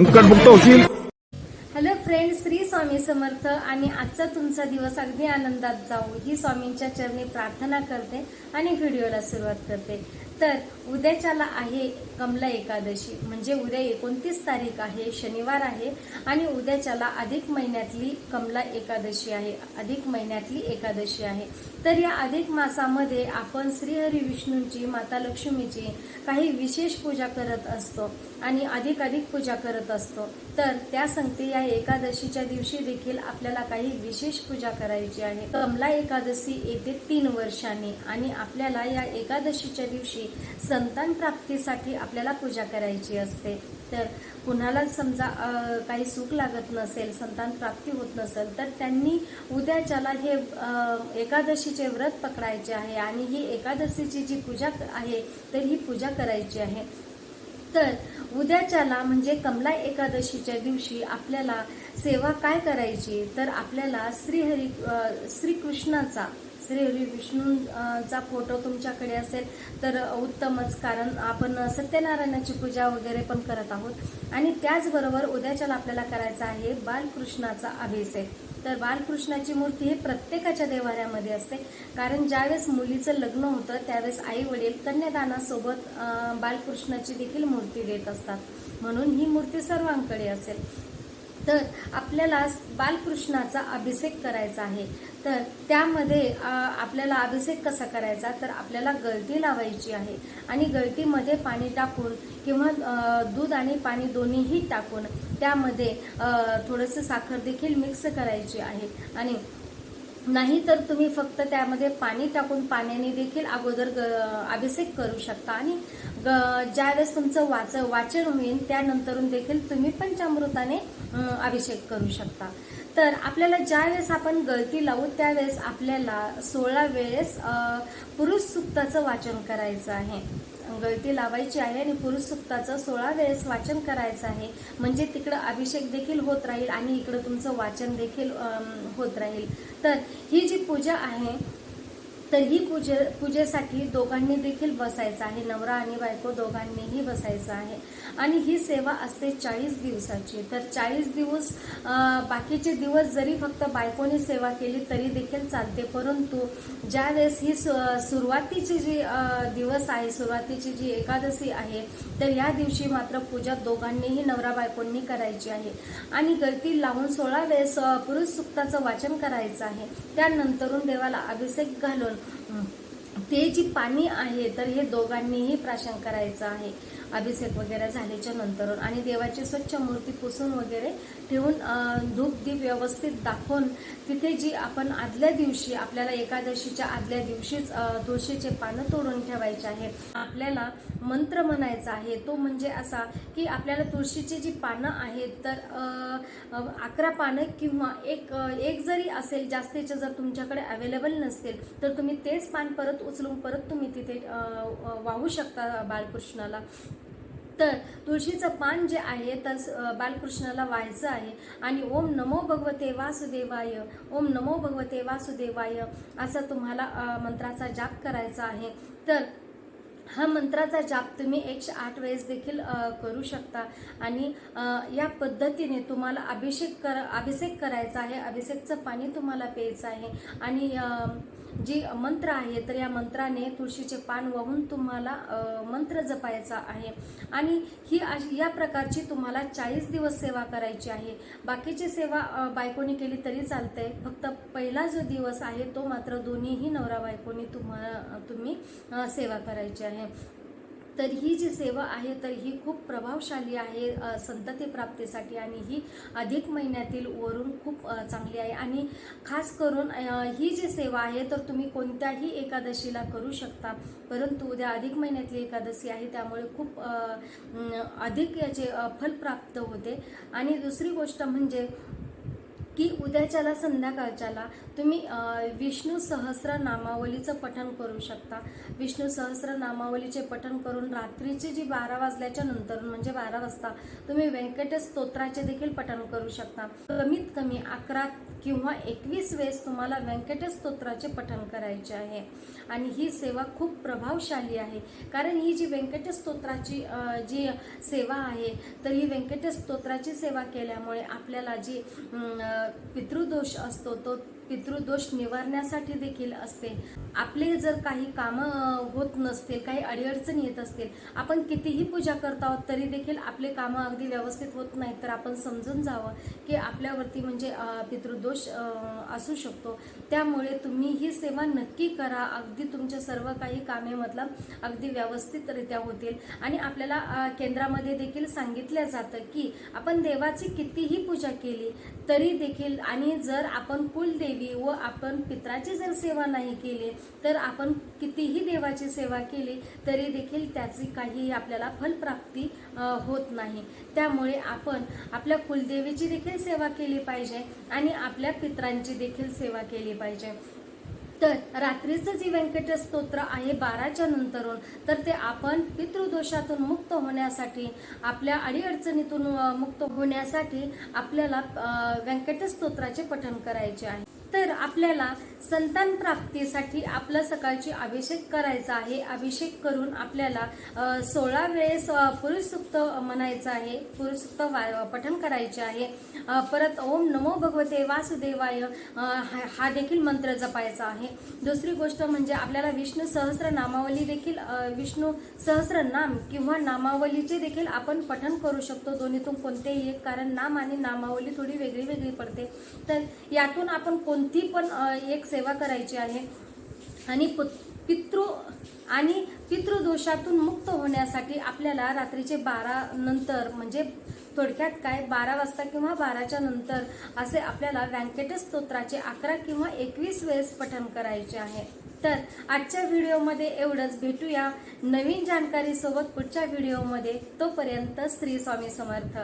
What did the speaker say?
संकटमुक्त होशील hello friend Shri Swami Samarth आणि आजचा तुमचा दिवस अगदी आनंदात जाऊ ही स्वामींच्या चरणी प्रार्थना करते आणि व्हिडिओला सुरुवात करते. तर उद्याच्याला आहे कमला एकादशी म्हणजे उद्या एकोणतीस तारीख आहे शनिवार आहे आणि उद्याच्याला अधिक महिन्यातली कमला एकादशी आहे. अधिक महिन्यातली एकादशी आहे. तर या अधिक मासामध्ये आपण श्रीहरी विष्णूंची माता लक्ष्मीची काही विशेष पूजा करत असतो आणि अधिक अधिक पूजा करत असतो. तर त्या संगती या एकादशीच्या दिवशी देखील आपल्याला काही विशेष पूजा करायची आहे. कमला एकादशी येते तीन वर्षांनी आणि आपल्याला या एकादशीच्या दिवशी संतान प्राप्तीसाठी आपल्याला पूजा करायची असते. तर कुणाला समजा काही सुख लागत नसेल संतान प्राप्ती होत नसेल तर त्यांनी उद्याच्याला हे एकादशी एकादशीचे व्रत पकडायचे आहे आणि ही एकादशीची जी पूजा आहे तर ही पूजा करायची आहे. तर उद्याच्याला म्हणजे कमला एकादशीच्या दिवशी आपल्याला सेवा काय करायची? तर आपल्याला श्रीहरी श्रीकृष्णाचा श्रीहरी विष्णूंचा फोटो तुमच्याकडे असेल तर उत्तमच कारण आपण सत्यनारायणाची पूजा वगैरे पण करत आहोत. आणि त्याचबरोबर उद्याच्याला आपल्याला करायचा आहे बालकृष्णाचा अभिषेक. तर बालकृष्णाची मूर्ती ही प्रत्येकाच्या देवाऱ्यामध्ये असते. कारण ज्यावेळेस मुलीचं लग्न होतं त्यावेळेस आई वडील कन्यादानासोबत बालकृष्णाची देखील मूर्ती देत असतात. म्हणून ही मूर्ती सर्वांकडे असेल. तर आपल्याला बालकृष्णाचा अभिषेक करायचा आहे. तर त्यामध्ये आपल्याला अभिषेक कसा करायचा? तर आपल्याला गळती लावायची आहे. आणि गळतीमध्ये पाणी टाकून किंवा दूध आणि पाणी दोन्हीही टाकून त्यामध्ये थोडंसं साखर देखील मिक्स करायची आहे. आणि नाही तर तुम्ही फक्त त्यामध्ये पाणी टाकून पाण्याने देखील अगोदर ग- अभिषेक करू शकता. आणि ग- ज्यावेळेस तुमचं वाच वाचन होईल त्यानंतरून देखील तुम्ही पंचामृताने अभिषेक करू शकता. तर आपल्याला ज्यावेळेस आपण गळती लावू त्यावेळेस आपल्याला सोळा वेळेस पुरुष सुक्ताचं वाचन करायचं आहे. गळती लावायची आहे आणि पुरुष सुक्ताचं सोळा वेळेस वाचन करायचं आहे. म्हणजे तिकडं अभिषेक देखील होत राहील आणि इकडं तुमचं वाचन देखील होत राहील. तर ही जी पूजा आहे तर ही पूजे पूजेसाठी दोघांनी देखील बसायचं आहे. नवरा आणि बायको दोघांनीही बसायचं आहे. आणि ही सेवा असते चाळीस दिवसाची. तर चाळीस दिवस बाकीचे दिवस जरी फक्त बायकोने सेवा केली तरी देखील चालते. परंतु ज्यावेळेस ही सु- सुरुवातीची जी दिवस आहे सुरुवातीची जी एकादशी आहे तर या दिवशी मात्र पूजा दोघांनीही नवरा बायकोंनी करायची आहे. आणि गर्दी लावून सोळा वेळेस पुरुष सुक्ताचं वाचन करायचं आहे. त्यानंतरून देवाला अभिषेक घालून 嗯。ते जी पाणी आहे तर हे दोघांनीही प्राशन करायचं आहे. अभिषेक वगैरे झाल्याच्या नंतरून आणि देवाची स्वच्छ मूर्ती पुसून वगैरे ठेवून धूप दीप व्यवस्थित दाखवून तिथे जी आपण आदल्या दिवशी आपल्याला एकादशीच्या आदल्या दिवशीच तुळशीचे पानं तोडून ठेवायचे आहे. आपल्याला मंत्र म्हणायचा आहे तो म्हणजे असा की आपल्याला तुळशीची जी पानं आहेत तर अकरा पानं किंवा एक एक जरी असेल जास्तीचे जर तुमच्याकडे अवेलेबल नसतील तर तुम्ही तेच पान परत उचलून परत तुम्ही तिथे वाहू शकता बालकृष्णाला तर तुळशीचं पान जे आहे तर बालकृष्णाला व्हायचं आहे. आणि ओम नमो भगवते वासुदेवाय ओम नमो भगवते वासुदेवाय असा तुम्हाला मंत्राचा जाप करायचा आहे. तर हा मंत्राचा जाप तुम्ही एकशे आठ वेळेस देखील करू शकता. आणि या पद्धतीने तुम्हाला अभिषेक कर अभिषेक करायचा आहे. अभिषेकचं पाणी तुम्हाला प्यायचं आहे. आणि जी मंत्र आहे तर या मंत्राने तुळशीचे पान वाहून तुम्हाला मंत्र जपायचा आहे. आणि ही अशी- या प्रकारची तुम्हाला चाळीस दिवस सेवा करायची आहे. बाकीची सेवा बायकोनी केली तरी चालते फक्त पहिला जो दिवस आहे तो मात्र दोन्हीही नवरा बायकोनी तुम्हाला तुम्ही सेवा करायची आहे. तर ही जी सेवा आहे तर ही खूप प्रभावशाली आहे संतती प्राप्तीसाठी आणि ही अधिक महिन्यातील वरून खूप चांगली आहे. आणि खास करून ही जी सेवा आहे तर तुम्ही कोणत्याही एकादशीला करू शकता. परंतु उद्या अधिक महिन्यातली एकादशी आहे त्यामुळे खूप अधिक याचे फल प्राप्त होते. आणि दुसरी गोष्ट म्हणजे की उद्याच्याला संध्याकाळच्याला तुम्ही विष्णू सहस्र नामावलीचं पठण करू शकता. विष्णू सहस्र नामावलीचे पठण करून रात्रीचे जी बारा वाजल्याच्या नंतर म्हणजे बारा वाजता तुम्ही व्यंकटेश स्तोत्राचे देखील पठण करू शकता. कमीत कमी अकरा किंवा एकवीस वेळेस तुम्हाला व्यंकटेश स्तोत्राचे पठण करायचे आहे. आणि ही सेवा खूप प्रभावशाली आहे. कारण ही जी व्यंकटेश स्तोत्राची जी सेवा आहे तर ही व्यंकटेश स्तोत्राची सेवा केल्यामुळे आपल्याला जी पितृदोष असतो तो पितृदोष निवारण्यासाठी देखील असते. आपले जर काही कामं होत नसतील काही अडीअडचण येत असतील आपण कितीही पूजा करत आहोत तरी देखील आपले कामं अगदी व्यवस्थित होत नाहीत तर आपण समजून जावं की आपल्यावरती म्हणजे पितृदोष असू शकतो. त्यामुळे तुम्ही ही सेवा नक्की करा. अगदी तुमच्या सर्व काही कामे मतलब अगदी व्यवस्थितरित्या होतील. आणि आपल्याला केंद्रामध्ये देखील सांगितलं जातं की आपण देवाची कितीही पूजा केली तरी देखील देखील. आणि जर आपण कुलदेवी व आपण पित्राची जर सेवा नाही केली तर आपण कितीही देवाची सेवा केली तरी देखील त्याची काही आपल्याला फलप्राप्ती होत नाही. त्यामुळे आपण आपल्या कुलदेवीची देखील सेवा केली पाहिजे आणि आपल्या पित्रांची देखील सेवा केली पाहिजे. तर रात्रीचं जे व्यंकट स्तोत्र आहे बाराच्या नंतरून तर ते आपण पितृदोषातून मुक्त होण्यासाठी आपल्या अडीअडचणीतून मुक्त होण्यासाठी आपल्याला अ, स्तोत्राचे पठण करायचे आहे. तर आपल्याला संतान प्राप्तीसाठी आपला सकाळची अभिषेक करायचा आहे. अभिषेक करून आपल्याला सोळा वेळेस पुरुष सुक्त म्हणायचं आहे. पुरुष सुक्त वा- पठण करायचे आहे. परत ओम नमो भगवते वासुदेवाय हा हा देखील मंत्र जपायचा आहे. दुसरी गोष्ट म्हणजे आपल्याला विष्णू सहस्र नामावली देखील विष्णू सहस्र नाम किंवा नामावलीचे देखील आपण पठण करू शकतो. दोन्हीतून कोणतेही एक कारण नाम आणि नामावली थोडी वेगळी वेगळी पडते. तर यातून आपण कोणती पण एक सेवा करायची आहे. आणि पुत- पितृ आणि पितृदोषातून मुक्त होण्यासाठी आपल्याला रात्रीचे बारा नंतर म्हणजे थोडक्यात काय बारा वाजता किंवा बाराच्या नंतर असे आपल्याला व्यंकटेश स्तोत्राचे अकरा किंवा एकवीस वेळेस पठण करायचे आहे. तर आजच्या व्हिडिओमध्ये एवढंच. भेटूया नवीन जानकारीसोबत पुढच्या व्हिडिओमध्ये. तोपर्यंत श्री स्वामी समर्थ.